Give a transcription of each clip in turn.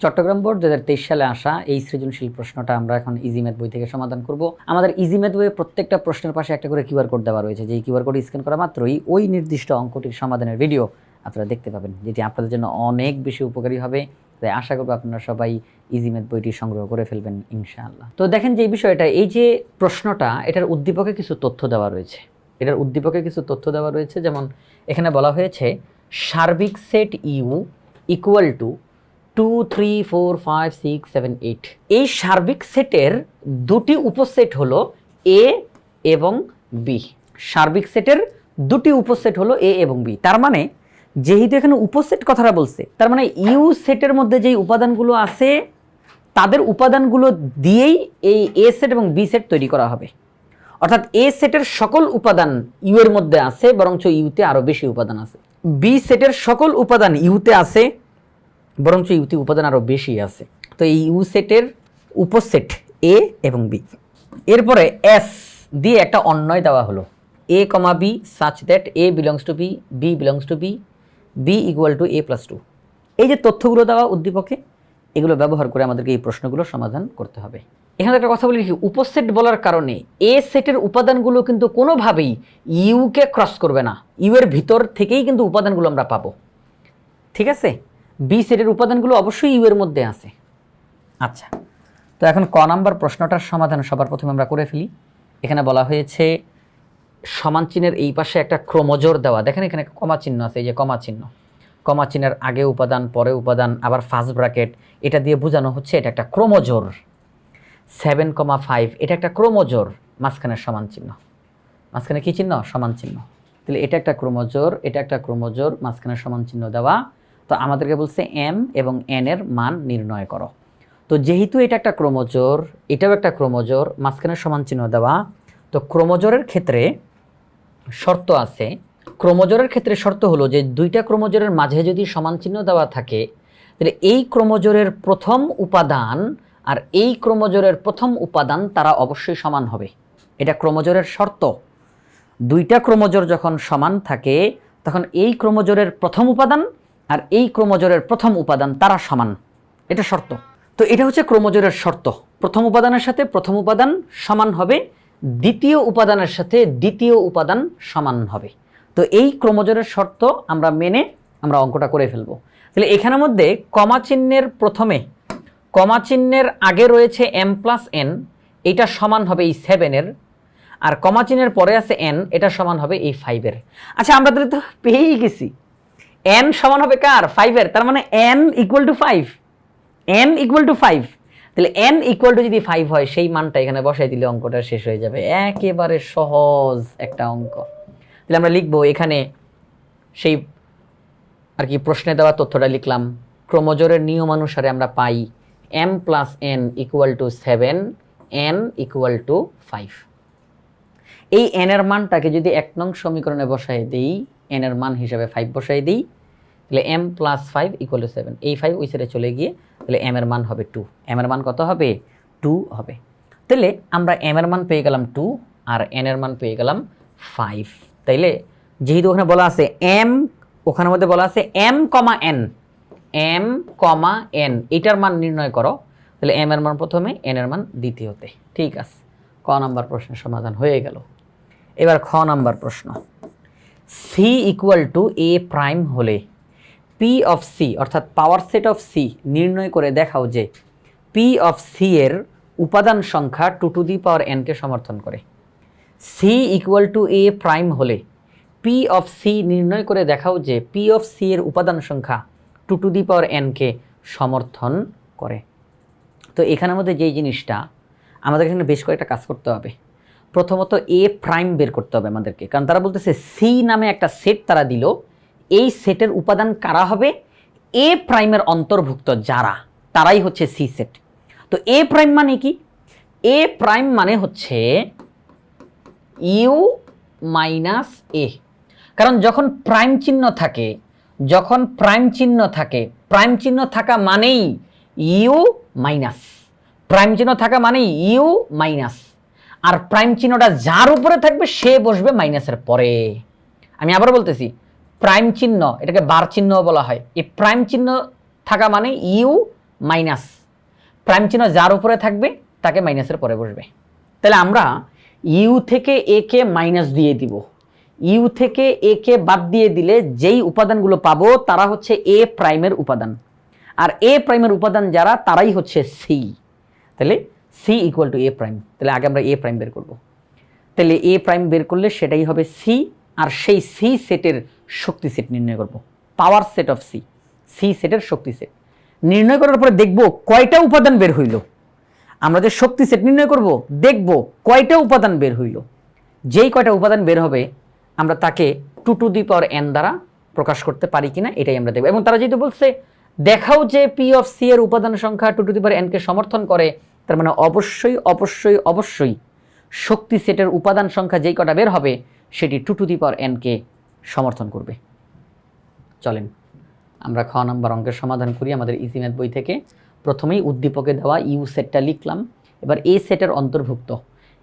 Chittagong board দু হাজার তেইশ সালে আসা এই সৃজনশীল প্রশ্নটা আমরা এখন ইজি ম্যাথ বই থেকে সমাধান করব। আমাদের ইজি ম্যাথ বইয়ে প্রত্যেকটা প্রশ্নের পাশে একটা করে কিউআর কোড দেওয়া রয়েছে। যে কিউআর কোড স্ক্যান করা মাত্রই ওই নির্দিষ্ট অঙ্কটির সমাধানের ভিডিও আপনারা দেখতে পাবেন, যেটি আপনাদের জন্য অনেক বেশি উপকারী হবে। তাই আশা করব আপনারা সবাই ইজি ম্যাথ বইটি সংগ্রহ করে ফেলবেন ইনশাআল্লাহ। তো দেখেন যে এই বিষয়টা, এই যে প্রশ্নটা, এটার উদ্দীপকে কিছু তথ্য দেওয়া রয়েছে। এটার উদ্দীপকে কিছু তথ্য দেওয়া রয়েছে, যেমন এখানে বলা হয়েছে, সার্বিক set U equal to two three four five six seven eight এই সার্বিক সেটের দুটি উপসেট হলো এ এবং বি সার্বিক সেটের দুটি উপসেট হলো এ এবং বি তার মানে যেহেতু এখানে উপসেট কথাটা বলছে, তার মানে ইউ সেটের মধ্যে যেই উপাদানগুলো আছে, তাদের উপাদানগুলো দিয়েই এই এ সেট এবং বি সেট তৈরি করা হবে। অর্থাৎ এ সেটের সকল উপাদান ইউ এর মধ্যে আছে, বরঞ্চ ইউতে আরও বেশি উপাদান আছে। বি সেটের সকল উপাদান ইউতে আছে বরঞ্চ ইউতে উপাদান আরও বেশি আছে। তো এই ইউ সেটের উপসেট এ এবং বি এরপরে এস দিয়ে একটা অন্যয় দেওয়া হলো। A comma B such that A belongs to B B belongs to B B equal to A plus two এই যে তথ্যগুলো দেওয়া উদ্দীপকে, এগুলো ব্যবহার করে আমাদেরকে এই প্রশ্নগুলো সমাধান করতে হবে। এখানে একটা কথা বলি কি উপসেট বলার কারণে এ সেটের উপাদানগুলো কিন্তু কোনোভাবেই ইউকে ক্রস করবে না। ইউ এর ভিতর থেকেই কিন্তু উপাদানগুলো আমরা পাবো। ঠিক আছে? বি সেটের উপাদানগুলো অবশ্যই ইউ এর মধ্যে আছে। আচ্ছা তো এখন ক নাম্বার প্রশ্নটার সমাধান সবার প্রথমে আমরা করে ফেলি। এখানে বলা হয়েছে, সমান চিহ্নের এই পাশে একটা ক্রোমোজোর দেওয়া। দেখেন এখানে কমা চিহ্ন আছে, এই যে কমা চিহ্ন। কমা চিহ্নের আগে উপাদান, পরে উপাদান, আবার ফার্স্ট ব্র্যাকেট এটা দিয়ে বোঝানো হচ্ছে এটা একটা ক্রোমোজোর সেভেন কমা ফাইভ এটা একটা ক্রোমোজোর মাঝখানের সমান চিহ্ন। মাঝখানে কী চিহ্ন? সমান চিহ্ন। তাহলে এটা একটা ক্রোমোজোর এটা একটা ক্রোমোজোর মাঝখানে সমান চিহ্ন দেওয়া। তো আমাদেরকে বলছে এম এবং এন এর মান নির্ণয় করো। তো যেহেতু এটা একটা ক্রোমোজোর, এটাও একটা ক্রোমোজোর, মাঝখানে সমান চিহ্ন দেওয়া, তো ক্রোমোজোরের ক্ষেত্রে শর্ত আছে। ক্রোমোজোরের ক্ষেত্রে শর্ত হলো যে দুইটা ক্রোমোজোরের মাঝে যদি সমান চিহ্ন দেওয়া থাকে, তাহলে এই ক্রোমোজোরের প্রথম উপাদান আর এই ক্রোমোজোরের প্রথম উপাদান তারা অবশ্যই সমান হবে। এটা ক্রোমোজোরের শর্ত। দুইটা ক্রোমোজোর যখন সমান থাকে, তখন এই ক্রোমোজোরের প্রথম উপাদান আর এই ক্রোমোজোরের প্রথম উপাদান তারা সমান। এটা শর্ত। তো এটা হচ্ছে ক্রোমোজোরের শর্ত। প্রথম উপাদানের সাথে প্রথম উপাদান সমান হবে, দ্বিতীয় উপাদানের সাথে দ্বিতীয় উপাদান সমান হবে। তো এই ক্রোমোজোরের শর্ত আমরা মেনে আমরা অঙ্কটা করে ফেলব। তাহলে এখানের মধ্যে কমা চিহ্নের প্রথমে, কমা চিহ্নের আগে রয়েছে এম প্লাস এন এটা সমান হবে এই সেভেনের আর কমা চিহ্নের পরে আছে এন এটা সমান হবে এই ফাইভের আচ্ছা আমরা তাহলে তো পেয়েই গেছি। এন সমান হবে কার? ফাইভের তার মানে N equal to five N equal to five তাহলে এন ইকুয়াল টু যদি ফাইভ হয়, সেই মানটা এখানে বসাই দিলে অঙ্কটা শেষ হয়ে যাবে। একেবারে সহজ একটা অঙ্ক। তাহলে আমরা লিখব এখানে সেই আর কি প্রশ্নে দেওয়া তথ্যটা লিখলাম। ক্রোমোজোরের নিয়মানুসারে আমরা পাই M plus N equal to seven N equal to five এই এন এর মানটাকে যদি এক নং সমীকরণে বসাই দিই এন এর মান হিসাবে ফাইভ বসাই দিই, তাহলে M plus five equal to seven এই ফাইভ ওই সাইডে চলে গিয়ে, তাহলে এম এর মান হবে টু এম এর মান কত হবে? টু হবে। তাহলে আমরা এম এর মান পেয়ে গেলাম টু আর এন এর মান পেয়ে গেলাম ফাইভ তাইলে যেহেতু ওখানে বলা আছে এম ওখানের মধ্যে বলা আছে M comma N M comma N এটার মান নির্ণয় করো। তাহলে এম এর মান প্রথমে এন এর মান দ্বিতীয়তে। ঠিক আছে। ক নাম্বার প্রশ্নের সমাধান হয়ে গেল। এবার খ নাম্বার প্রশ্ন। C equal to A prime হলে পি অফ সি অর্থাৎ পাওয়ার সেট অফ সি নির্ণয় করে দেখাও যে পি অফ সি এর উপাদান সংখ্যা টু টু দি পাওয়ার এনকে সমর্থন করে। C equal to A prime হলে পি অফ সি নির্ণয় করে দেখাও যে পি অফ সি এর উপাদান সংখ্যা টু টু দি পাওয়ার এনকে সমর্থন করে। তো এখানের মধ্যে যেই জিনিসটা, আমাদের এখানে বেশ কয়েকটা কাজ করতে হবে। প্রথমত এ প্রাইম বের করতে হবে আমাদেরকে। কারণ তারা বলতেছে সি নামে একটা সেট তারা দিল। এই সেটের উপাদান কারা হবে? এ প্রাইমের অন্তর্ভুক্ত যারা, তারাই হচ্ছে সি সেট তো এ প্রাইম মানে কি? এ প্রাইম মানে হচ্ছে ইউ মাইনাস এ কারণ যখন প্রাইম চিহ্ন থাকে, যখন প্রাইম চিহ্ন থাকে প্রাইম চিহ্ন থাকা মানেই ইউ মাইনাস প্রাইম চিহ্ন থাকা মানেই ইউ মাইনাস আর প্রাইম চিহ্নটা যার উপরে থাকবে, সে বসবে মাইনাসের পরে। আমি আবার বলতেছি, প্রাইম চিহ্ন, এটাকে বার চিহ্ন বলা হয়। এই প্রাইম চিহ্ন থাকা মানে ইউ মাইনাস। প্রাইম চিহ্ন যার উপরে থাকবে, তাকে মাইনাসের পরে বসবে। তাহলে আমরা ইউ থেকে এ কে মাইনাস দিয়ে দিব। ইউ থেকে এ কে বাদ দিয়ে দিলে যেই উপাদানগুলো পাবো, তারা হচ্ছে এ প্রাইমের উপাদান। আর এ প্রাইমের উপাদান যারা, তারাই হচ্ছে সি। তাহলে C equal to A prime তাহলে আগে আমরা এ প্রাইম বের করব। তাহলে এ প্রাইম বের করলে সেটাই হবে সি আর সেই সি সেটের শক্তি সেট নির্ণয় করব। Power set of C C সেটের শক্তি সেট নির্ণয় করার পরে দেখব কয়টা উপাদান বের হইল। আমরা যে শক্তি সেট নির্ণয় করব, দেখব কয়টা উপাদান বের হইল। যেই কয়টা উপাদান বের হবে, আমরা তাকে two to the power N দ্বারা প্রকাশ করতে পারি কিনা, এটাই আমরা দেখব। এবং তারা যেহেতু বলছে, দেখাও যে পি অফ সি এর উপাদান সংখ্যা টু টু দি পাওয়ার এনকে সমর্থন করে তার মানে অবশ্যই অবশ্যই অবশ্যই শক্তি সেটের উপাদান সংখ্যা যেই কটা বের হবে, সেটি টু টু দি পাওয়ার এনকে সমর্থন করবে। চলেন, আমরা খ নম্বর অঙ্কের সমাধান করি আমাদের ইজি ম্যাথ বই থেকে। প্রথমেই উদ্দীপকে দেওয়া ইউ সেটটা লিখলাম। এবার এ সেটের অন্তর্ভুক্ত।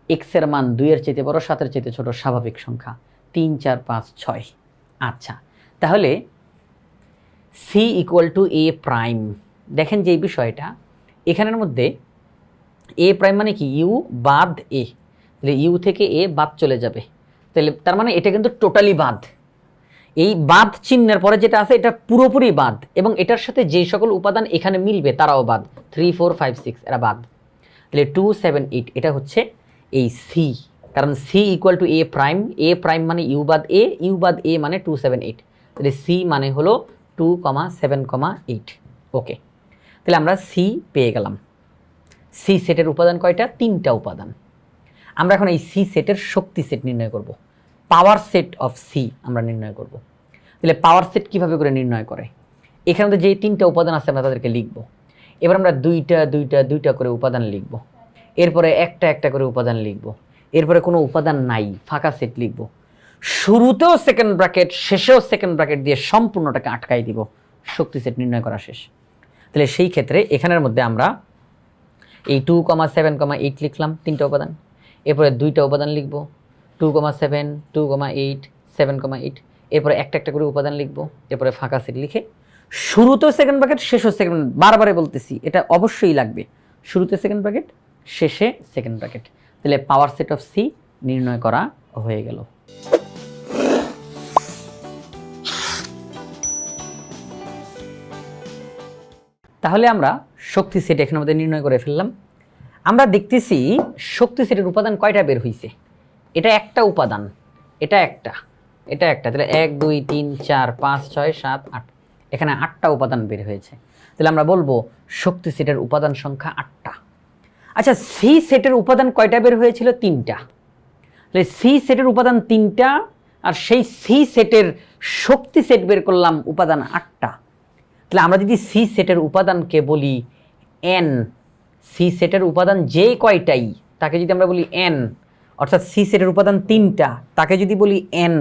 এক্সের মান দুইয়ের চেতে বড়, সাতের চেতে ছোট, স্বাভাবিক সংখ্যা তিন, চার, পাঁচ, ছয়। আচ্ছা তাহলে C equal to A prime দেখেন যে বিষয়টা, এখানের মধ্যে এ প্রাইম মানে কি? ইউ বাদ এ তাহলে ইউ থেকে এ বাদ চলে যাবে। তাহলে তার মানে এটা কিন্তু টোটালি বাদ। এই বাদ চিহ্নের পরে যেটা আছে, এটা পুরোপুরি বাদ এবং এটার সাথে যে সকল উপাদান এখানে মিলবে, তারাও বাদ। থ্রি ফোর ফাইভ সিক্স এরা বাদ। তাহলে টু সেভেন এইট এটা হচ্ছে এই সি কারণ C equal to A prime A prime মানে ইউ বাদ এ ইউ বাদ এ মানে টু সেভেন এইট তাহলে সি মানে হলো two comma seven comma eight okay তাহলে আমরা সি পেয়ে গেলাম। সি সেটের উপাদান কয়টা? তিনটা উপাদান। আমরা এখন এই সি সেটের শক্তি সেট নির্ণয় করব। পাওয়ার সেট অফ সি আমরা নির্ণয় করব। তাহলে পাওয়ার সেট কীভাবে করে নির্ণয় করে? এখানে তো যেই তিনটা উপাদান আছে আমরা তাদেরকে লিখব। এবার আমরা দুইটা দুইটা দুইটা করে উপাদান লিখব। এরপরে একটা একটা করে উপাদান লিখব। এরপরে কোনো উপাদান নাই, ফাঁকা সেট লিখব। শুরুতেও সেকেন্ড ব্র্যাকেট শেষেও সেকেন্ড ব্র্যাকেট দিয়ে সম্পূর্ণটাকে আটকাই দিব। শক্তি সেট নির্ণয় করা শেষ। তাহলে সেই ক্ষেত্রে এখানের মধ্যে আমরা এই two comma seven comma eight লিখলাম, তিনটা উপাদান। এরপরে দুইটা উপাদান লিখব two comma seven two comma eight seven comma eight এরপরে একটা একটা করে উপাদান লিখব, এরপরে ফাঁকা সেট লিখে শুরুতেও সেকেন্ড ব্র্যাকেট শেষও সেকেন্ড বারবারে বলতেছি, এটা অবশ্যই লাগবে। শুরুতে সেকেন্ড ব্র্যাকেট শেষে সেকেন্ড ব্র্যাকেট তাহলে পাওয়ার সেট অফ সি নির্ণয় করা হয়ে গেল। তাহলে আমরা শক্তি সেট এখানের মধ্যে নির্ণয় করে ফেললাম। আমরা দেখতেছি শক্তি সেটের উপাদান কয়টা বের হয়েছে এটা একটা উপাদান, এটা একটা এটা একটা। তাহলে এক, দুই, তিন, চার, পাঁচ, ছয়, সাত, আট। এখানে আটটা উপাদান বের হয়েছে। তাহলে আমরা বলব শক্তি সেটের উপাদান সংখ্যা আটটা। আচ্ছা সি সেটের উপাদান কয়টা বের হয়েছিল? তিনটা। তাহলে সি সেটের উপাদান তিনটা, আর সেই সি সেটের শক্তি সেট বের করলাম উপাদান আটটা। তাহলে আমরা যদি সি সেটের উপাদানকে বলি এন, সি সেটের উপাদান যে কয়টাই, তাকে যদি আমরা বলি এন, অর্থাৎ সি সেটের উপাদান তিনটা, তাকে যদি বলি এন,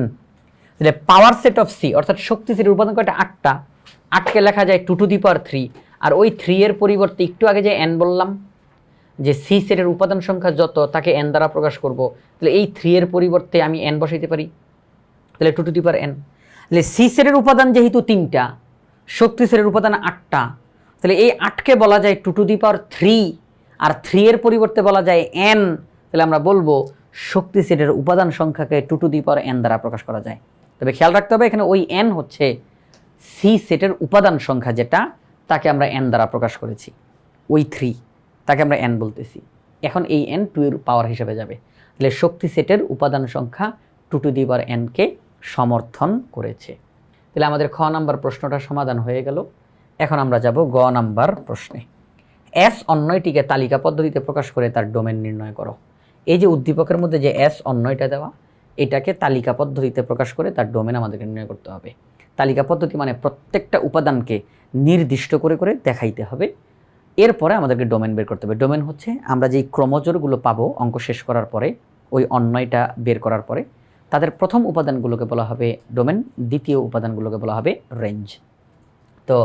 তাহলে পাওয়ার সেট অফ সি অর্থাৎ শক্তি সেটের উপাদান কয়টা? আটটা। আটকে লেখা যায় two to the power three আর ওই থ্রি এর পরিবর্তে একটু আগে যে এন বললাম, যে সি সেটের উপাদান সংখ্যা যত, তাকে এন দ্বারা প্রকাশ করব। তাহলে এই থ্রি এর পরিবর্তে আমি এন বসাইতে পারি। তাহলে two to the power N তাহলে সি সেটের উপাদান যেহেতু তিনটা শক্তি সেটের উপাদান আটটা। তাহলে এই আটকে বলা যায় two to the power three R three এর পরিবর্তে বলা যায় এন তাহলে আমরা বলব শক্তি সেটের উপাদান সংখ্যাকে two to the power N দ্বারা প্রকাশ করা যায়। তবে খেয়াল রাখতে হবে, এখানে ওই এন হচ্ছে সি সেটের উপাদান সংখ্যা যেটা, তাকে আমরা এন দ্বারা প্রকাশ করেছি। ওই থ্রি তাকে আমরা এন বলতেছি। এখন এই এন টু এর পাওয়ার হিসেবে যাবে। তাহলে শক্তি সেটের উপাদান সংখ্যা টু টু দি পাওয়ার এনকে সমর্থন করেছে। তাহলে আমাদের খ নাম্বার প্রশ্নটা সমাধান হয়ে গেল। এখন আমরা যাব গ নাম্বার প্রশ্নে। এস অন্যয়টিকে তালিকা পদ্ধতিতে প্রকাশ করে তার ডোমেন নির্ণয় করো। এই যে উদ্দীপকের মধ্যে যে এস অন্যয়টা দেওয়া, এটাকে তালিকা পদ্ধতিতে প্রকাশ করে তার ডোমেন আমাদেরকে নির্ণয় করতে হবে। তালিকা পদ্ধতি মানে প্রত্যেকটা উপাদানকে নির্দিষ্ট করে করে দেখাইতে হবে। এরপরে আমাদেরকে ডোমেন বের করতে হবে। ডোমেন হচ্ছে আমরা যেই ক্রমজোরগুলো পাবো অঙ্ক শেষ করার পরে, ওই অন্যয়টা বের করার পরে তাদের প্রথম উপাদানগুলোকে বলা হবে ডোমেন, দ্বিতীয় উপাদানগুলোকে বলা হবে রেঞ্জ। তো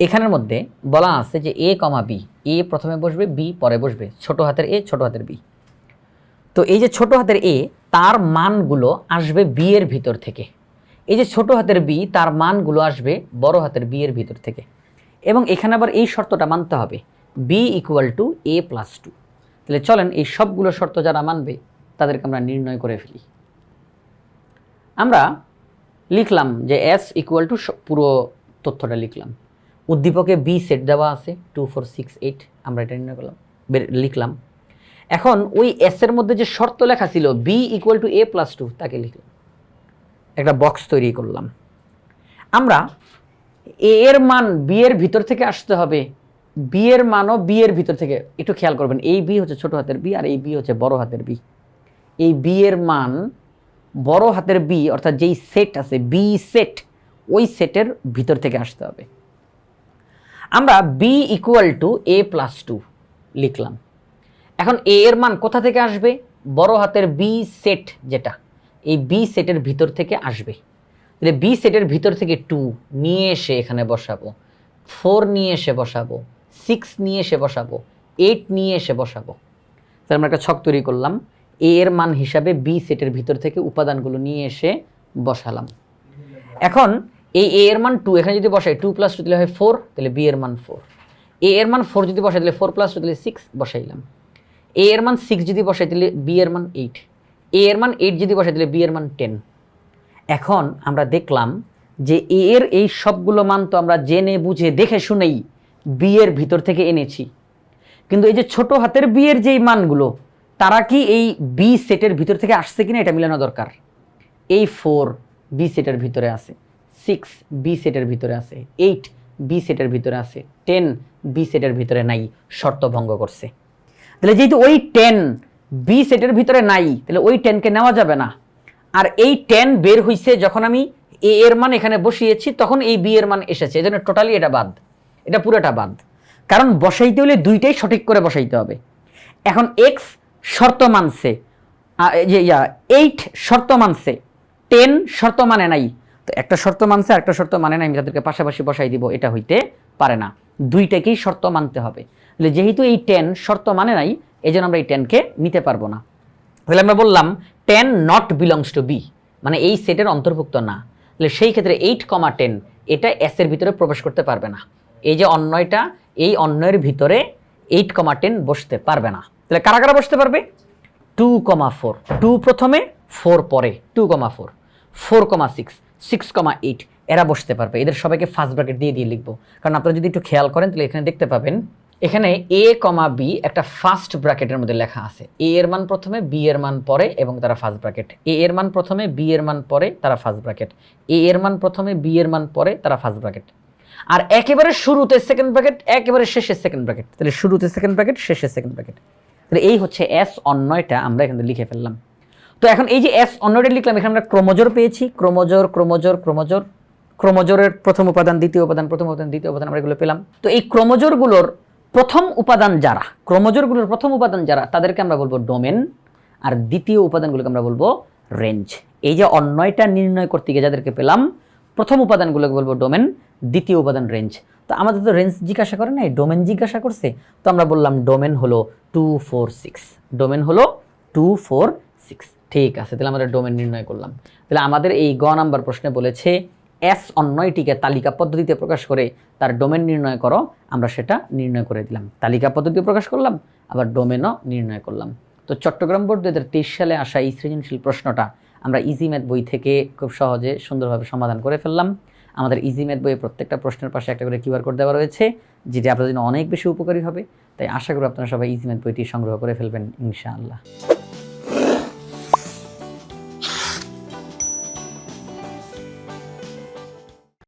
এখানের মধ্যে বলা আছে যে এ কমা বি এ প্রথমে বসবে বি পরে বসবে, ছোট হাতের এ ছোট হাতের বি তো এই যে ছোট হাতের এ তার মানগুলো আসবে বি এর ভিতর থেকে। এই যে ছোট হাতের বি তার মানগুলো আসবে বড় হাতের বি এর ভিতর থেকে। এবং এখানে আবার এই শর্তটা মানতে হবে B equal to A plus two তাহলে চলেন এই সবগুলো শর্ত যারা মানবে, তাদেরকে আমরা নির্ণয় করে ফেলি। আমরা লিখলাম যে এস ইকুয়াল টু পুরো তথ্যটা লিখলাম। উদ্দীপকে বি সেট দেওয়া আছে টু ফোর সিক্স এইট আমরা এটা নির্ণয় করলাম লিখলাম। এখন ওই এস এর মধ্যে যে শর্ত লেখা ছিল B equal to A plus two তাকে লিখলাম। একটা বক্স তৈরি করলাম। আমরা এ এর মান বি এর ভিতর থেকে আসতে হবে। বি এর মানও বি এর ভিতর থেকে, একটু খেয়াল করবেন, এই বি হচ্ছে ছোট হাতের বি আর এই বি হচ্ছে বড় হাতের বি এই বি এর মান বড় হাতের বি অর্থাৎ যেই সেট আছে বি সেট ওই সেটের ভিতর থেকে আসতে হবে। আমরা B equal to A plus two লিখলাম। এখন এ এর মান কোথা থেকে আসবে? বড় হাতের বি সেট যেটা, এই বি সেটের ভিতর থেকে আসবে। তাহলে বি সেটের ভিতর থেকে টু নিয়ে এসে এখানে বসাবো ফোর নিয়ে এসে বসাবো সিক্স নিয়ে এসে বসাবো এইট নিয়ে এসে বসাবো। তাহলে আমরা একটা ছক তৈরি করলাম। এ এর মান হিসাবে বি সেটের ভিতর থেকে উপাদানগুলো নিয়ে এসে বসালাম। এখন এই এ এর মান টু এখানে যদি বসাই টু প্লাস টু দিলে হয় ফোর তাহলে বি এর মান ফোর এ এর মান ফোর যদি বসাই তাহলে ফোর প্লাস টু দিলে সিক্স বসাইলাম। এ এর মান সিক্স যদি বসাই তাহলে বি এর মান এইট এ এর মান এইট যদি বসাই তাহলে বি এর মান টেন এখন আমরা দেখলাম যে এ এর এই সবগুলো মান তো আমরা জেনে, বুঝে, দেখে শুনেই বি এর ভিতর থেকে এনেছি। কিন্তু এই যে ছোট হাতের বি এর যেই মানগুলো তারা কি এই বি সেটের ভিতর থেকে আসছে কিনা এটা মিলানো দরকার? এই ফোর বি সেটের ভিতরে আছে সিক্স বি সেটের ভিতরে আছে এইট বি সেটের ভিতরে আছে টেন বি সেটের ভিতরে নাই, শর্ত ভঙ্গ করছে। তাহলে যেহেতু ওই টেন বি সেটের ভিতরে নাই, তাহলে ওই টেনকে নেওয়া যাবে না। আর এই টেন বের হইছে যখন আমি এ এর মান এখানে বসিয়েছি, তখন এই বি এর মান এসেছে। এই জন্য টোটালি এটা বাদ। এটা পুরোটা বাদ। কারণ বসাইতে হলে দুইটাই সঠিক করে বসাইতে হবে। এখন এক্স শর্ত মানছে। ইয়া এইট শর্ত মানছে। টেন শর্ত মানে নাই। তো একটা শর্ত মানছে আর একটা শর্ত মানে নাই, আমি তাদেরকে পাশাপাশি বসাই দিব, এটা হইতে পারে না। দুইটাকেই শর্ত মানতে হবে। তাহলে যেহেতু এই টেন শর্ত মানে নাই এই জন্য আমরা এই টেনকে নিতে পারব না। তাহলে আমরা বললাম ten not belongs to B মানে এই সেটের অন্তর্ভুক্ত না। তাহলে সেই ক্ষেত্রে এইট কমা টেন এটা এস এর ভিতরে প্রবেশ করতে পারবে না। এই যে অন্যয়টা, এই অন্যয়ের ভিতরে এইট কমা টেন বসতে পারবে না। তাহলে কারা কারা বসতে পারবে? টু কমা ফোর টু প্রথমে ফোর পরে। Two comma four four comma six six comma eight এরা বসতে পারবে। এদের সবাইকে ফার্স্ট ব্র্যাকেট দিয়ে দিয়ে লিখব। কারণ আপনারা যদি একটু খেয়াল করেন তাহলে এখানে দেখতে পাবেন এখানে এ কমা বি একটা ফার্স্ট ব্র্যাকেটের মধ্যে লেখা আছে। এ এর মান প্রথমে বি এর মান পরে এবং তারা ফার্স্ট ব্র্যাকেট এ এর মান প্রথমে বি এর মান পরে তারা ফার্স্ট ব্র্যাকেট এ এর মান প্রথমে বি এর মান পরে তারা ফার্স্ট ব্র্যাকেট আর একেবারে শুরুতে সেকেন্ড ব্র্যাকেট একেবারে শেষে সেকেন্ড ব্র্যাকেট তাহলে শুরুতে সেকেন্ড ব্র্যাকেট শেষে সেকেন্ড ব্র্যাকেট তাহলে এই হচ্ছে এস অন্যয়টা আমরা এখানে লিখে ফেললাম। তো এখন এই যে এস অন্যটা লিখলাম, এখানে আমরা ক্রোমোজোর পেয়েছি। ক্রোমোজোর ক্রোমোজোর ক্রোমোজোর। ক্রোমোজোরের প্রথম উপাদান, দ্বিতীয় উপাদান, প্রথম উপাদান, দ্বিতীয় উপাদান আমরা এগুলো পেলাম। তো এই ক্রোমোজোরগুলোর প্রথম উপাদান যারা, ক্রোমোজোরগুলোর প্রথম উপাদান যারা, তাদেরকে আমরা বলব ডোমেন। আর দ্বিতীয় উপাদানগুলোকে আমরা বলব রেঞ্জ। এই যে অন্যয়টা নির্ণয় করতে গিয়ে যাদেরকে পেলাম, প্রথম উপাদানগুলোকে বলব ডোমেন, দ্বিতীয় উপাদান রেঞ্জ। তো আমাদের তো রেঞ্জ জিজ্ঞাসা করে নাই ডোমেন জিজ্ঞাসা করছে, তো আমরা বললাম ডোমেন হলো টু ফোর সিক্স ডোমেন হলো টু ফোর সিক্স ঠিক আছে, তাহলে আমাদের ডোমেন নির্ণয় করলাম। তাহলে আমাদের এই গ নাম্বার প্রশ্নে বলেছে এস অন্যয়টিকে তালিকা পদ্ধতিতে প্রকাশ করে তার ডোমেন নির্ণয় করো, আমরা সেটা নির্ণয় করে দিলাম। তালিকা পদ্ধতি প্রকাশ করলাম, আবার ডোমেনও নির্ণয় করলাম। তো চট্টগ্রাম বোর্ড দু তেইশ সালে আসা এই সৃজনশীল প্রশ্নটা আমরা ইজি ম্যাথ বই থেকে খুব সহজে সুন্দরভাবে সমাধান করে ফেললাম। আমাদের ইজি ম্যাথ বইয়ে প্রত্যেকটা প্রশ্নের পাশে একটা করে কিউআর কোড দেওয়া রয়েছে, যেটি আপনাদের জন্য অনেক বেশি উপকারী হবে। তাই আশা করি আপনারা সবাই ইজি ম্যাথ বইটি সংগ্রহ করে ফেলবেন, ইনশাআল্লাহ।